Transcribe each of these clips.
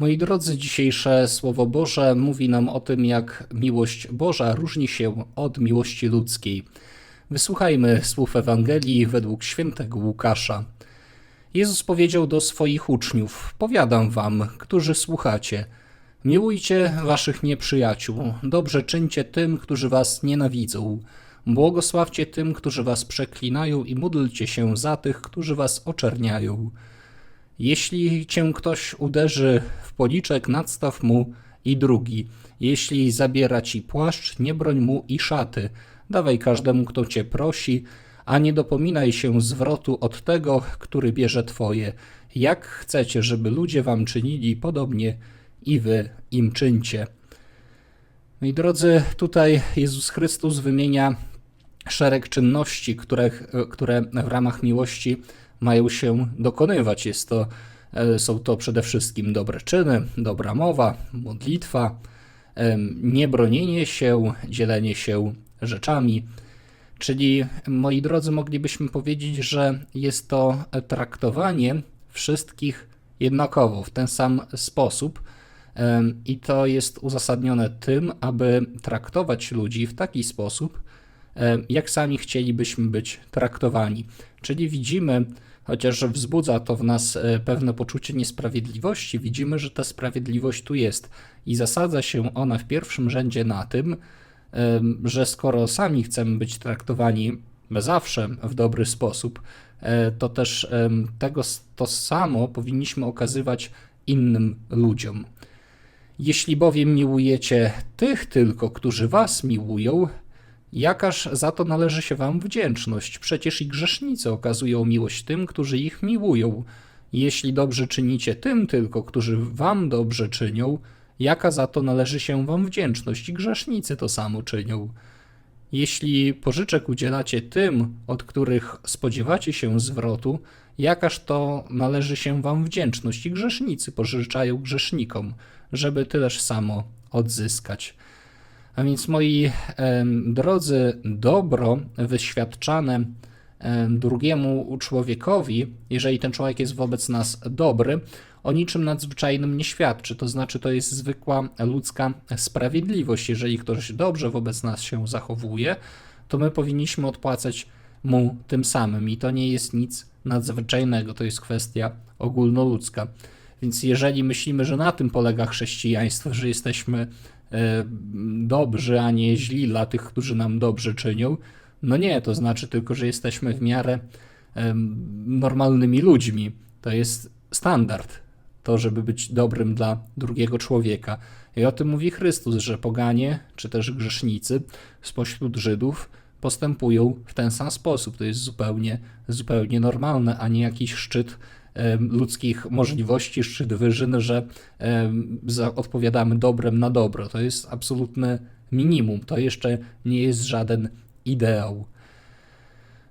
Moi drodzy, dzisiejsze Słowo Boże mówi nam o tym, jak miłość Boża różni się od miłości ludzkiej. Wysłuchajmy słów Ewangelii według świętego Łukasza. Jezus powiedział do swoich uczniów: Powiadam wam, którzy słuchacie, miłujcie waszych nieprzyjaciół, dobrze czyńcie tym, którzy was nienawidzą, błogosławcie tym, którzy was przeklinają i módlcie się za tych, którzy was oczerniają. Jeśli cię ktoś uderzy w policzek, nadstaw mu i drugi. Jeśli zabiera ci płaszcz, nie broń mu i szaty. Dawaj każdemu, kto cię prosi, a nie dopominaj się zwrotu od tego, który bierze twoje. Jak chcecie, żeby ludzie wam czynili, podobnie i wy im czyńcie. Moi drodzy, tutaj Jezus Chrystus wymienia szereg czynności, które, które w ramach miłości mają się dokonywać. Jest to, e, są to przede wszystkim dobre czyny, dobra mowa, modlitwa, niebronienie się, dzielenie się rzeczami. Czyli, moi drodzy, moglibyśmy powiedzieć, że jest to traktowanie wszystkich jednakowo, w ten sam sposób. I to jest uzasadnione tym, aby traktować ludzi w taki sposób, jak sami chcielibyśmy być traktowani. Czyli widzimy, chociaż wzbudza to w nas e, pewne poczucie niesprawiedliwości, widzimy, że ta sprawiedliwość tu jest i zasadza się ona w pierwszym rzędzie na tym, że skoro sami chcemy być traktowani zawsze w dobry sposób, e, to też tego to samo powinniśmy okazywać innym ludziom. Jeśli bowiem miłujecie tych tylko, którzy was miłują, Jakaż za to należy się wam wdzięczność? Przecież i grzesznicy okazują miłość tym, którzy ich miłują. Jeśli dobrze czynicie tym tylko, którzy wam dobrze czynią, jaka za to należy się wam wdzięczność? I grzesznicy to samo czynią. Jeśli pożyczek udzielacie tym, od których spodziewacie się zwrotu, jakaż to należy się wam wdzięczność? I grzesznicy pożyczają grzesznikom, żeby tyleż samo odzyskać. A więc moi drodzy, dobro wyświadczane drugiemu człowiekowi, jeżeli ten człowiek jest wobec nas dobry, o niczym nadzwyczajnym nie świadczy. To znaczy, to jest zwykła ludzka sprawiedliwość. Jeżeli ktoś dobrze wobec nas się zachowuje, to my powinniśmy odpłacać mu tym samym. I to nie jest nic nadzwyczajnego, to jest kwestia ogólnoludzka. Więc jeżeli myślimy, że na tym polega chrześcijaństwo, że jesteśmy dobrzy, a nie źli dla tych, którzy nam dobrze czynią. No nie, to znaczy tylko, że jesteśmy w miarę normalnymi ludźmi. To jest standard, to żeby być dobrym dla drugiego człowieka. I o tym mówi Chrystus, że poganie, czy też grzesznicy spośród Żydów postępują w ten sam sposób. To jest zupełnie, zupełnie normalne, a nie jakiś szczyt ludzkich możliwości, szczyt wyżyn, że odpowiadamy dobrem na dobro. To jest absolutne minimum. To jeszcze nie jest żaden ideał.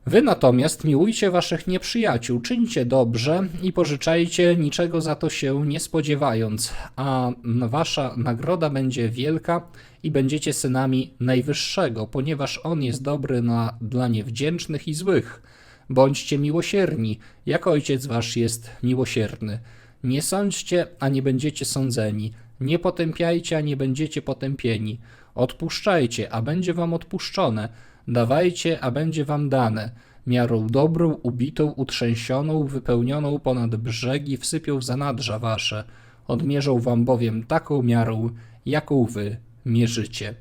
Wy natomiast miłujcie waszych nieprzyjaciół, czyńcie dobrze i pożyczajcie, niczego za to się nie spodziewając, a wasza nagroda będzie wielka i będziecie synami Najwyższego, ponieważ On jest dobry na, dla niewdzięcznych i złych Bądźcie miłosierni, jak Ojciec Wasz jest miłosierny. Nie sądźcie, a nie będziecie sądzeni. Nie potępiajcie, a nie będziecie potępieni. Odpuszczajcie, a będzie wam odpuszczone. Dawajcie, a będzie wam dane. Miarą dobrą, ubitą, utrzęsioną, wypełnioną ponad brzegi wsypią w zanadrza wasze. Odmierzą wam bowiem taką miarą, jaką wy mierzycie.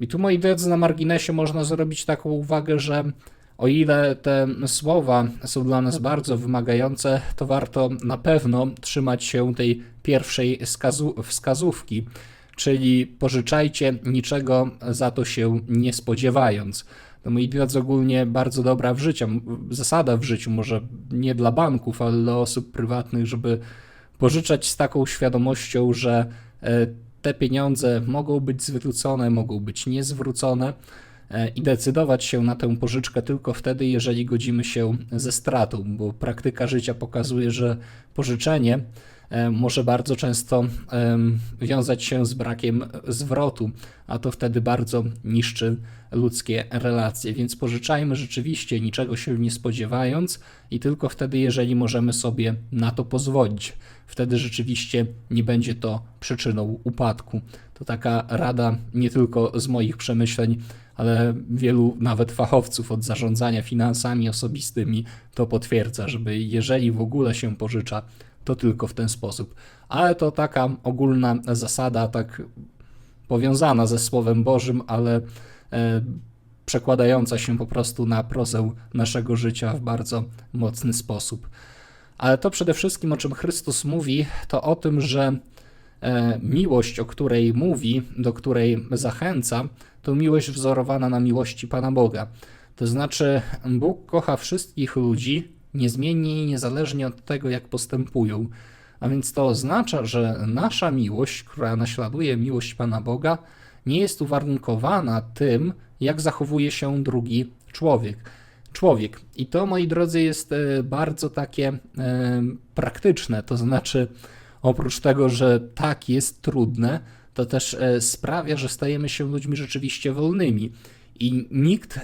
I tu, moi drodzy, na marginesie można zrobić taką uwagę, że o ile te słowa są dla nas bardzo wymagające, to warto na pewno trzymać się tej pierwszej wskazówki, czyli pożyczajcie niczego za to się nie spodziewając. To moi drodzy, ogólnie bardzo dobra w życiu, zasada w życiu, może nie dla banków, ale dla osób prywatnych, żeby pożyczać z taką świadomością, że e, te pieniądze mogą być zwrócone, mogą być niezwrócone i decydować się na tę pożyczkę tylko wtedy, jeżeli godzimy się ze stratą, bo praktyka życia pokazuje, że pożyczenie e, może bardzo często wiązać się z brakiem zwrotu, a to wtedy bardzo niszczy ludzkie relacje. Więc pożyczajmy rzeczywiście, niczego się nie spodziewając, i tylko wtedy, jeżeli możemy sobie na to pozwolić, wtedy rzeczywiście nie będzie to przyczyną upadku. To taka rada nie tylko z moich przemyśleń, ale wielu nawet fachowców od zarządzania finansami osobistymi to potwierdza, żeby jeżeli w ogóle się pożycza, to tylko w ten sposób. Ale to taka ogólna zasada, tak powiązana ze Słowem Bożym, ale e, przekładająca się po prostu na prozę naszego życia w bardzo mocny sposób. Ale to przede wszystkim, o czym Chrystus mówi, to o tym, że miłość, o której mówi, do której zachęca, to miłość wzorowana na miłości Pana Boga. To znaczy, Bóg kocha wszystkich ludzi niezmiennie i niezależnie od tego, jak postępują. A więc to oznacza, że nasza miłość, która naśladuje miłość Pana Boga, nie jest uwarunkowana tym, jak zachowuje się drugi człowiek. Człowiek. I to, moi drodzy, jest e, bardzo takie e, praktyczne. To znaczy, oprócz tego, że tak jest trudne, to też e, sprawia, że stajemy się ludźmi rzeczywiście wolnymi. I nikt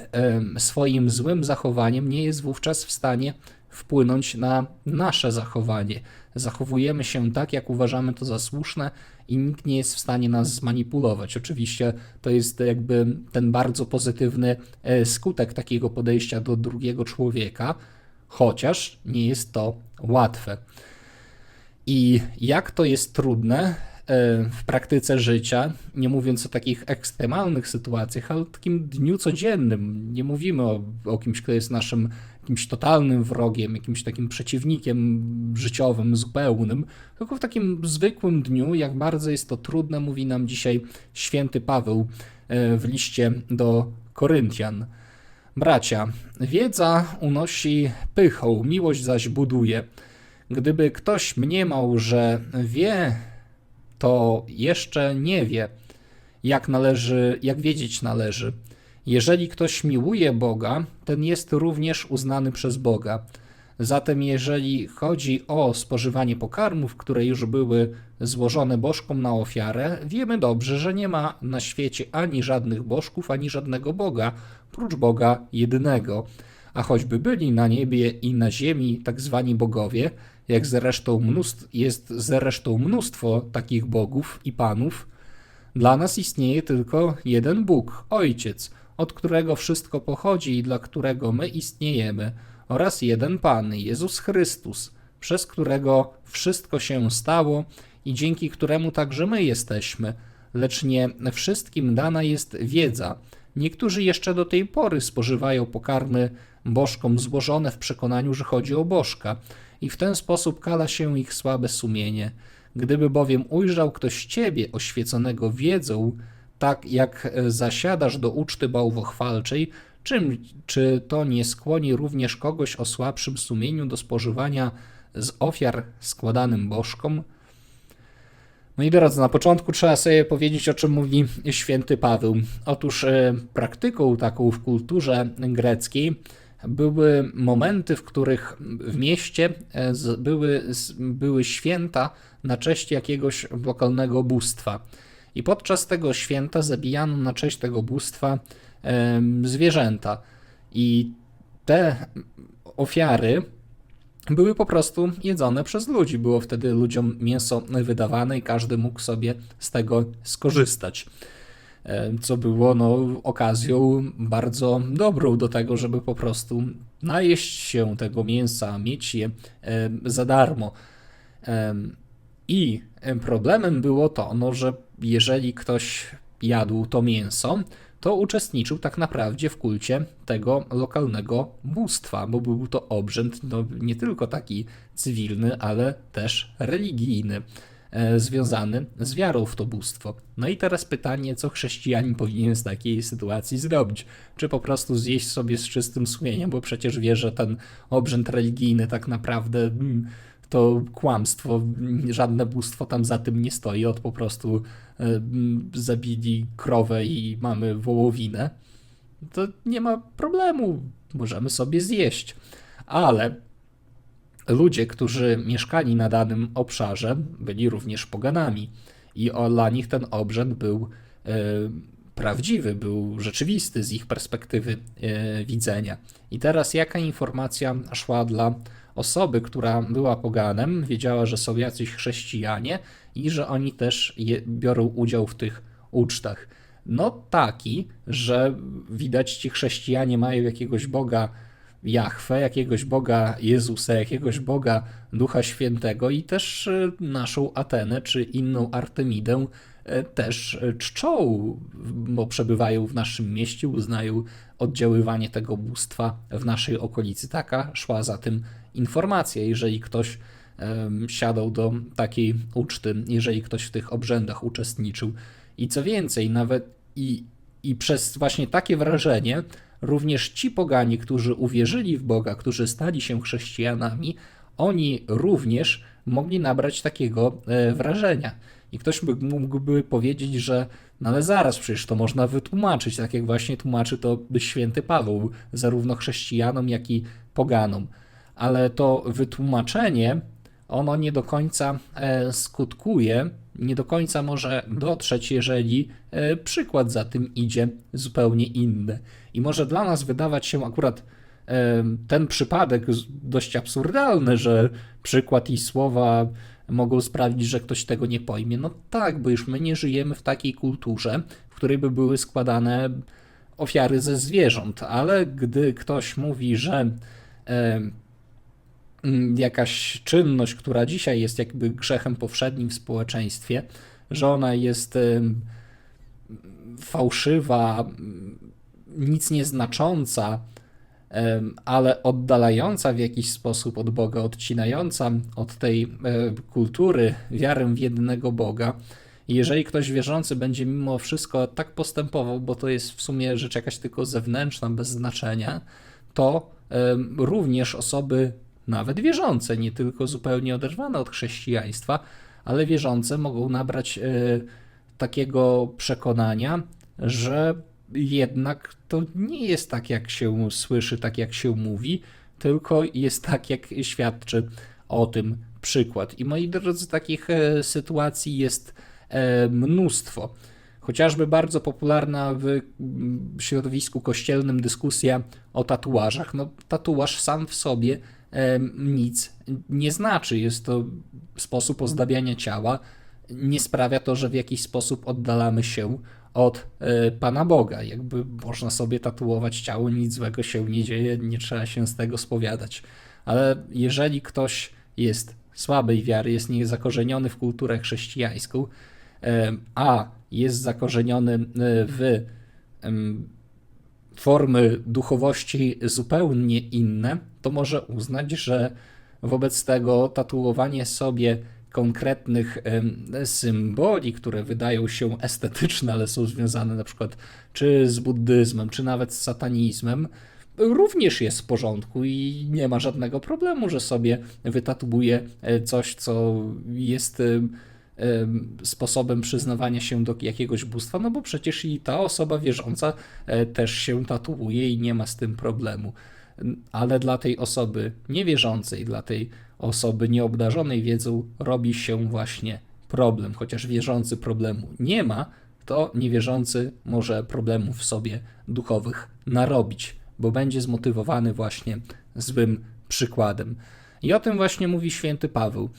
swoim złym zachowaniem nie jest wówczas w stanie wpłynąć na nasze zachowanie. Zachowujemy się tak, jak uważamy to za słuszne, i nikt nie jest w stanie nas zmanipulować. Oczywiście to jest jakby ten bardzo pozytywny e, skutek takiego podejścia do drugiego człowieka, chociaż nie jest to łatwe. I jak to jest trudne, E, w praktyce życia, nie mówiąc o takich ekstremalnych sytuacjach, ale o takim dniu codziennym. Nie mówimy o, o kimś, kto jest naszym jakimś totalnym wrogiem, jakimś takim przeciwnikiem życiowym, zupełnym, tylko w takim zwykłym dniu, jak bardzo jest to trudne, mówi nam dzisiaj święty Paweł e, w liście do Koryntian. Bracia, wiedza unosi pychą, miłość zaś buduje. Gdyby ktoś mniemał, że wie, to jeszcze nie wie, jak należy, jak wiedzieć należy. Jeżeli ktoś miłuje Boga, ten jest również uznany przez Boga. Zatem, jeżeli chodzi o spożywanie pokarmów, które już były złożone bożkom na ofiarę, wiemy dobrze, że nie ma na świecie ani żadnych bożków, ani żadnego Boga, prócz Boga jedynego. A choćby byli na niebie i na ziemi tak zwani bogowie, jak zresztą mnóstwo, jest zresztą mnóstwo takich bogów i panów, dla nas istnieje tylko jeden Bóg, Ojciec, od którego wszystko pochodzi i dla którego my istniejemy, oraz jeden Pan, Jezus Chrystus, przez którego wszystko się stało i dzięki któremu także my jesteśmy, lecz nie wszystkim dana jest wiedza. Niektórzy jeszcze do tej pory spożywają pokarmy bożkom złożone w przekonaniu, że chodzi o bożka, i w ten sposób kala się ich słabe sumienie. Gdyby bowiem ujrzał ktoś ciebie oświeconego wiedzą, tak jak zasiadasz do uczty bałwochwalczej, czym, czy to nie skłoni również kogoś o słabszym sumieniu do spożywania z ofiar składanym bożkom? No i drodzy, na początku trzeba sobie powiedzieć, o czym mówi święty Paweł. Otóż e, praktyką taką w kulturze greckiej były momenty, w których w mieście e, były, były święta na cześć jakiegoś lokalnego bóstwa. I podczas tego święta zabijano na cześć tego bóstwa zwierzęta. I te ofiary były po prostu jedzone przez ludzi. Było wtedy ludziom mięso wydawane i każdy mógł sobie z tego skorzystać. Co było no, okazją bardzo dobrą do tego, żeby po prostu najeść się tego mięsa, mieć je za darmo. I problemem było to, no, że jeżeli ktoś jadł to mięso, to uczestniczył tak naprawdę w kulcie tego lokalnego bóstwa, bo był to obrzęd no, nie tylko taki cywilny, ale też religijny. E, związany z wiarą w to bóstwo. No i teraz pytanie, co chrześcijanin powinien z takiej sytuacji zrobić? Czy po prostu zjeść sobie z czystym sumieniem, bo przecież wie, że ten obrzęd religijny tak naprawdę mm, to kłamstwo, żadne bóstwo tam za tym nie stoi, od po prostu e, mm, zabili krowę i mamy wołowinę, to nie ma problemu, możemy sobie zjeść. Ale ludzie, którzy mieszkali na danym obszarze, byli również poganami. I dla nich ten obrzęd był e, prawdziwy, był rzeczywisty z ich perspektywy e, widzenia. I teraz jaka informacja szła dla osoby, która była poganem, wiedziała, że są jacyś chrześcijanie i że oni też je, biorą udział w tych ucztach. No taki, że widać ci chrześcijanie mają jakiegoś Boga Jahwe, jakiegoś Boga Jezusa, jakiegoś Boga Ducha Świętego i też e, naszą Atenę czy inną Artemidę e, też e, czczą, bo przebywają w naszym mieście, uznają oddziaływanie tego bóstwa w naszej okolicy. Taka szła za tym informacja. Jeżeli ktoś siadał do takiej uczty, jeżeli ktoś w tych obrzędach uczestniczył. I co więcej, nawet i, i przez właśnie takie wrażenie, również ci pogani, którzy uwierzyli w Boga, którzy stali się chrześcijanami, oni również mogli nabrać takiego e, wrażenia. I ktoś mógłby powiedzieć, że no ale zaraz, przecież to można wytłumaczyć, tak jak właśnie tłumaczy to święty Paweł, zarówno chrześcijanom, jak i poganom. Ale to wytłumaczenie, ono nie do końca e, skutkuje, nie do końca może dotrzeć, jeżeli e, przykład za tym idzie zupełnie inny. I może dla nas wydawać się akurat ten przypadek dość absurdalny, że przykład i słowa mogą sprawić, że ktoś tego nie pojmie. No tak, bo już my nie żyjemy w takiej kulturze, w której by były składane ofiary ze zwierząt, ale gdy ktoś mówi, że e, jakaś czynność, która dzisiaj jest jakby grzechem powszednim w społeczeństwie, że ona jest e, fałszywa, nic nieznacząca, ale oddalająca w jakiś sposób od Boga, odcinająca od tej e, kultury wiarę w jednego Boga. Jeżeli ktoś wierzący będzie mimo wszystko tak postępował, bo to jest w sumie rzecz jakaś tylko zewnętrzna, bez znaczenia, to również osoby nawet wierzące, nie tylko zupełnie oderwane od chrześcijaństwa, ale wierzące mogą nabrać e, takiego przekonania, że jednak to nie jest tak, jak się słyszy, tak jak się mówi, tylko jest tak, jak świadczy o tym przykład. I moi drodzy, takich e, sytuacji jest e, mnóstwo. Chociażby bardzo popularna w środowisku kościelnym dyskusja o tatuażach. No, tatuaż sam w sobie e, nic nie znaczy. Jest to sposób ozdabiania ciała. Nie sprawia to, że w jakiś sposób oddalamy się od e, Pana Boga. Jakby można sobie tatuować ciało, nic złego się nie dzieje, nie trzeba się z tego spowiadać. Ale jeżeli ktoś jest słabej wiary, jest niezakorzeniony w kulturę chrześcijańską, e, a jest zakorzeniony e, w formy duchowości zupełnie inne, to może uznać, że wobec tego tatuowanie sobie konkretnych symboli, które wydają się estetyczne, ale są związane na przykład czy z buddyzmem, czy nawet z satanizmem, również jest w porządku i nie ma żadnego problemu, że sobie wytatuuje e, coś, co jest sposobem przyznawania się do jakiegoś bóstwa, no bo przecież i ta osoba wierząca e, też się tatuuje i nie ma z tym problemu. Ale dla tej osoby niewierzącej, dla tej osoby nieobdarzonej wiedzą robi się właśnie problem. Chociaż wierzący problemu nie ma, to niewierzący może problemów sobie duchowych narobić, bo będzie zmotywowany właśnie złym przykładem. I o tym właśnie mówi święty Paweł.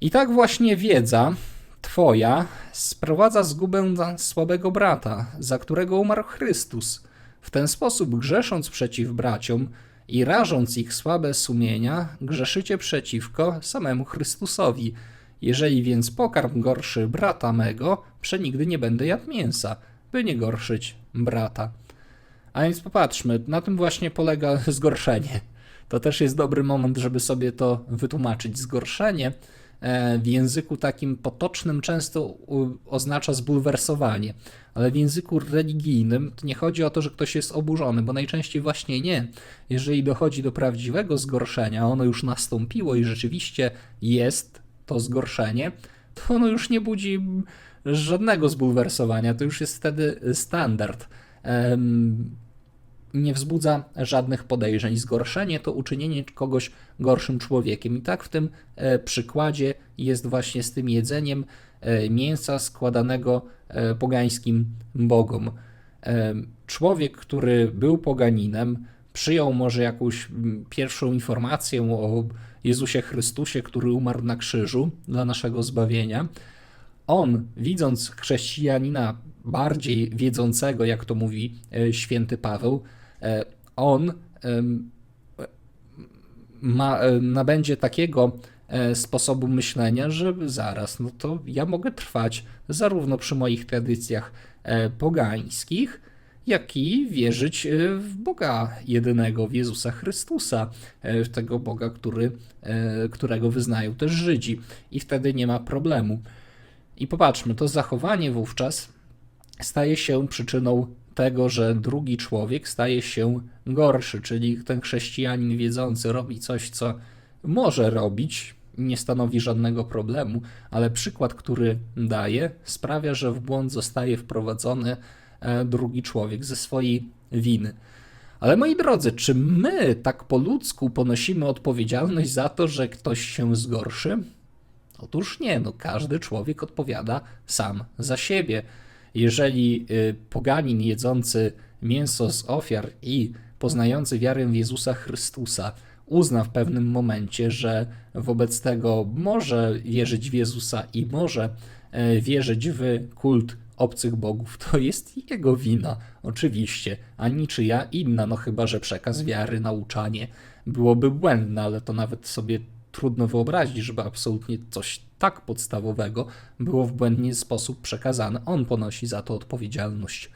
I tak właśnie wiedza Twoja sprowadza zgubę dla słabego brata, za którego umarł Chrystus. W ten sposób, grzesząc przeciw braciom, i rażąc ich słabe sumienia, grzeszycie przeciwko samemu Chrystusowi. Jeżeli więc pokarm gorszy brata mego, przenigdy nie będę jadł mięsa, by nie gorszyć brata. A więc popatrzmy, na tym właśnie polega zgorszenie. To też jest dobry moment, żeby sobie to wytłumaczyć. Zgorszenie w języku takim potocznym często oznacza zbulwersowanie, ale w języku religijnym to nie chodzi o to, że ktoś jest oburzony, bo najczęściej właśnie nie. Jeżeli dochodzi do prawdziwego zgorszenia, ono już nastąpiło i rzeczywiście jest to zgorszenie, to ono już nie budzi żadnego zbulwersowania, to już jest wtedy standard. Nie wzbudza żadnych podejrzeń. Zgorszenie to uczynienie kogoś gorszym człowiekiem. I tak w tym e, przykładzie jest właśnie z tym jedzeniem e, mięsa składanego e, pogańskim bogom. Człowiek, który był poganinem, przyjął może jakąś pierwszą informację o Jezusie Chrystusie, który umarł na krzyżu dla naszego zbawienia. On, widząc chrześcijanina bardziej wiedzącego, jak to mówi święty Paweł, on em, ma, e, nabędzie takiego e, sposobu myślenia, że zaraz, no to ja mogę trwać zarówno przy moich tradycjach e, pogańskich, jak i wierzyć e, w Boga jedynego, w Jezusa Chrystusa, e, w tego Boga, który, e, którego wyznają też Żydzi. I wtedy nie ma problemu. I popatrzmy, to zachowanie wówczas staje się przyczyną tego, że drugi człowiek staje się gorszy, czyli ten chrześcijanin wiedzący robi coś, co może robić, nie stanowi żadnego problemu, ale przykład, który daje, sprawia, że w błąd zostaje wprowadzony e, drugi człowiek ze swojej winy. Ale moi drodzy, czy my tak po ludzku ponosimy odpowiedzialność za to, że ktoś się zgorszy? Otóż nie, no każdy człowiek odpowiada sam za siebie. Jeżeli y, poganin jedzący mięso z ofiar i poznający wiarę w Jezusa Chrystusa uzna w pewnym momencie, że wobec tego może wierzyć w Jezusa i może e, wierzyć w kult obcych bogów, to jest jego wina, oczywiście, a niczyja inna, no chyba, że przekaz wiary, nauczanie byłoby błędne, ale to nawet sobie trudno wyobrazić, żeby absolutnie coś tak podstawowego było w błędny sposób przekazane. On ponosi za to odpowiedzialność.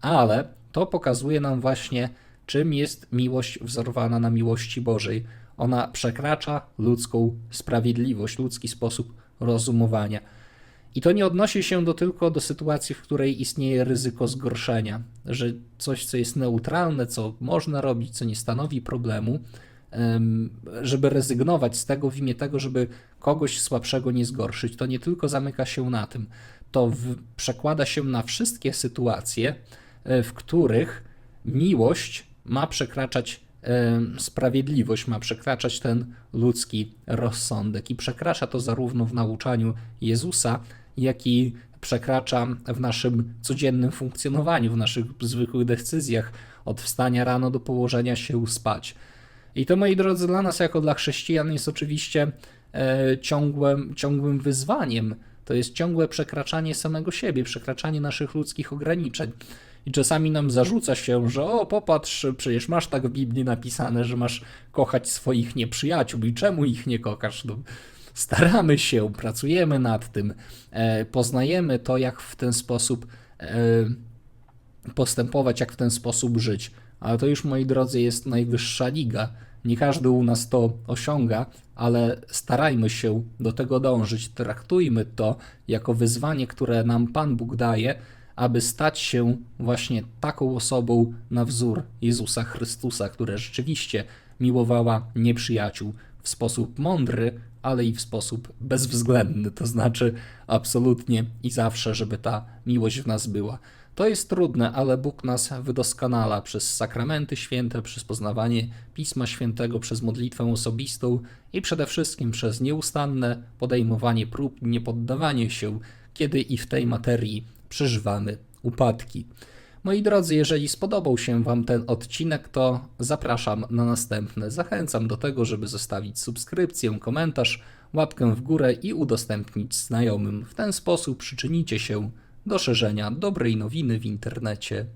Ale to pokazuje nam właśnie, czym jest miłość wzorowana na miłości Bożej. Ona przekracza ludzką sprawiedliwość, ludzki sposób rozumowania. I to nie odnosi się do, tylko do sytuacji, w której istnieje ryzyko zgorszenia, że coś, co jest neutralne, co można robić, co nie stanowi problemu, em, żeby rezygnować z tego w imię tego, żeby kogoś słabszego nie zgorszyć. To nie tylko zamyka się na tym, to w, przekłada się na wszystkie sytuacje, e, w których miłość ma przekraczać sprawiedliwość, ma przekraczać ten ludzki rozsądek. I przekracza to zarówno w nauczaniu Jezusa, jak i przekracza w naszym codziennym funkcjonowaniu, w naszych zwykłych decyzjach, od wstania rano do położenia się spać. I to, moi drodzy, dla nas, jako dla chrześcijan, jest oczywiście e, ciągłym, ciągłym wyzwaniem. To jest ciągłe przekraczanie samego siebie, przekraczanie naszych ludzkich ograniczeń. I czasami nam zarzuca się, że o, popatrz, przecież masz tak w Biblii napisane, że masz kochać swoich nieprzyjaciół i czemu ich nie kochasz? No, staramy się, pracujemy nad tym, e, poznajemy to, jak w ten sposób e, postępować, jak w ten sposób żyć. Ale to już, moi drodzy, jest najwyższa liga. Nie każdy u nas to osiąga, ale starajmy się do tego dążyć. Traktujmy to jako wyzwanie, które nam Pan Bóg daje, aby stać się właśnie taką osobą na wzór Jezusa Chrystusa, która rzeczywiście miłowała nieprzyjaciół w sposób mądry, ale i w sposób bezwzględny, to znaczy absolutnie i zawsze, żeby ta miłość w nas była. To jest trudne, ale Bóg nas wydoskonala przez sakramenty święte, przez poznawanie Pisma Świętego, przez modlitwę osobistą i przede wszystkim przez nieustanne podejmowanie prób i niepoddawanie się, kiedy i w tej materii przeżywamy upadki. Moi drodzy, jeżeli spodobał się Wam ten odcinek, to zapraszam na następne. Zachęcam do tego, żeby zostawić subskrypcję, komentarz, łapkę w górę i udostępnić znajomym. W ten sposób przyczynicie się do szerzenia dobrej nowiny w internecie.